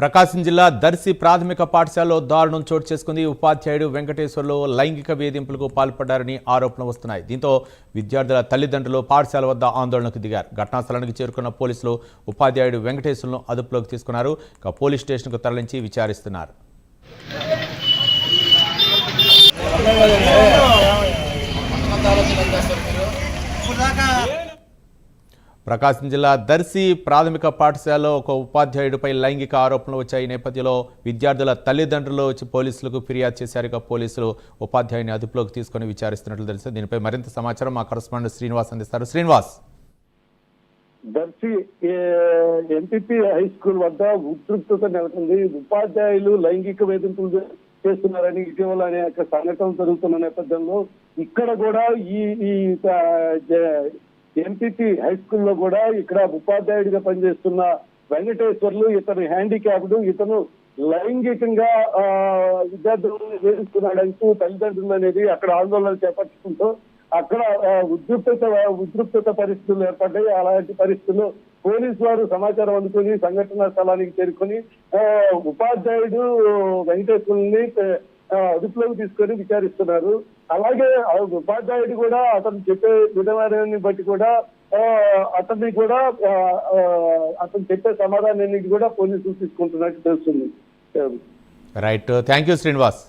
ప్రకాశం జిల్లా దర్శి ప్రాథమిక పాఠశాలలో దారుణం చోటు చేసుకుంది. ఉపాధ్యాయుడు వెంకటేశ్వర్లు లైంగిక వేధింపులకు పాల్పడ్డారని ఆరోపణలు వస్తున్నాయి. దీంతో విద్యార్థుల తల్లిదండ్రులు పాఠశాల వద్ద ఆందోళనకు దిగారు. ఘటనా స్థలానికి చేరుకున్న పోలీసులు ఉపాధ్యాయుడు వెంకటేశ్వర్లను అదుపులోకి తీసుకున్నారు. ఇక పోలీస్ స్టేషన్కు తరలించి విచారిస్తున్నారు. ప్రకాశం జిల్లా దర్శి ప్రాథమిక పాఠశాలలో ఒక ఉపాధ్యాయుడిపై లైంగిక ఆరోపణలు వచ్చాయి. ఈ నేపథ్యంలో విద్యార్థుల తల్లిదండ్రులు వచ్చి పోలీసులకు ఫిర్యాదు చేశారు. పోలీసులు ఉపాధ్యాయుని అదుపులోకి తీసుకొని విచారిస్తున్నట్లు తెలుసు. దీనిపై మరింత సమాచారం మా కరస్పాండెంట్ శ్రీనివాస్ అందిస్తారు. Srinivas. Darsi MPP high school వద్ద ఉద్రిక్తత నెలకొంది. ఉపాధ్యాయులు లైంగిక వేధింపులు చేస్తున్నారని ఇటీవల అనేక సంఘటనలు జరుగుతున్న నేపథ్యంలో ఇక్కడ కూడా ఈ ఈ ఎంపీపీ హై స్కూల్లో కూడా ఇక్కడ ఉపాధ్యాయుడిగా పనిచేస్తున్న వెంకటేశ్వర్లు ఇతని హ్యాండిక్యాప్డ్ ఇతను లైంగికంగా విద్యార్థులను వేధిస్తున్నాడంటూ తల్లిదండ్రులు అనేది అక్కడ ఆందోళన చేపట్టుకుంటూ అక్కడ ఆ, ఉద్రిక్తత ఉద్రిక్తత పరిస్థితులు ఏర్పడ్డాయి. అలాంటి పరిస్థితుల్లో పోలీసు వారు సమాచారం అందుకుని సంఘటన స్థలానికి చేరుకొని ఉపాధ్యాయుడు వెంకటేశ్వరుని అదుపులోకి తీసుకొని విచారిస్తున్నారు. అలాగే ఉపాధ్యాయుడు కూడా అతను చెప్పే విధమైన బట్టి కూడా అతన్ని కూడా అతను చెప్పే సమాధానాన్ని కూడా పోలీసులు తీసుకుంటున్నట్టు తెలుస్తుంది. Right thank you Srinivas